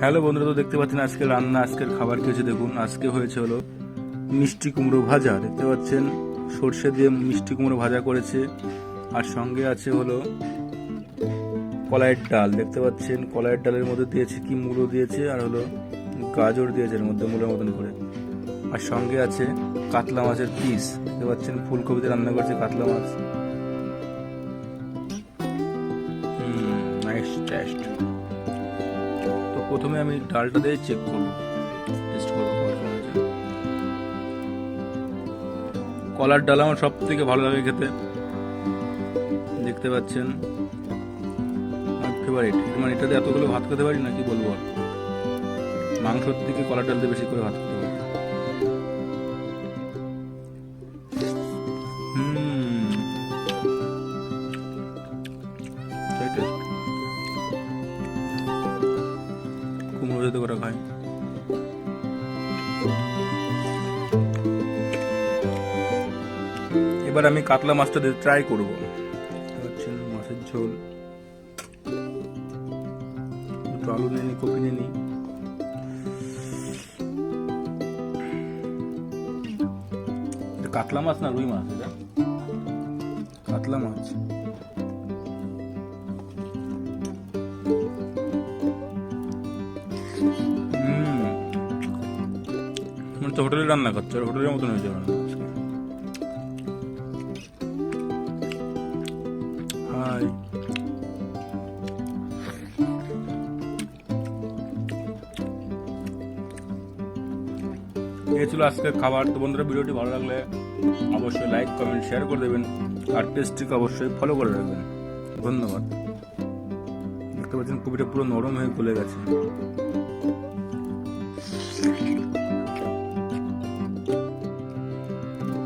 Hello বন্ধুরা, তো দেখতে পাচ্ছেন আজকে রান্না, আজকের খাবার কিছু দেখুন। আজকে হয়েছে হলো মিষ্টি কুমড়ো ভাজা। দেখতে পাচ্ছেন, সর্ষে দিয়ে মিষ্টি কুমড়ো ভাজা করেছে। আর সঙ্গে আছে হলো কলাইয়ের ডাল। দেখতে পাচ্ছেন, কলাইয়ের ডালের মধ্যে দিয়েছে কি মূলো দিয়েছে, আর হলো গাজর দিয়েছে এর মধ্যে মূলের মতন করে। আর সঙ্গে আছে কাতলা মাছের পিস। দেখতে পাচ্ছেন, ফুলকপিতে রান্না করছে কাতলা মাছ। টেস্ট প্রথমে আমি ডালটা দিয়ে চেক করব। টেস্ট করব কলার ডাল আমার সব থেকে ভালো লাগে খেতে। দেখতে পাচ্ছেন। আমার ফেভারিট মানে এটাতে এতগুলো ভাত খেতে পারি না, কি বলব আর। মাংসর থেকে কলার ডাল দিয়ে বেশি করে ভাত খেতে যাতে করে খাই এবার আমি কাতলা মাছটা ট্রাই করব। হচ্ছে মাছের ঝোল। একটু আলু নিয়ে কপি নিয়ে কাতলা মাছ না রুই মাছ এটা? কাতলা মাছ। হচ্ছে হোটেলে রান্না করছে, আর হোটেলের মতন হয়েছে রান্না হাই। এই ছিল আজকের খাবার। তো বন্ধুরা, ভিডিওটি ভালো লাগলে অবশ্যই লাইক কমেন্ট শেয়ার করে দেবেন। আর পেজটিকে অবশ্যই ফলো করে রাখবেন। ধন্যবাদ। দেখতে পাচ্ছেন কপিটা পুরো নরম হয়ে গলে গেছে।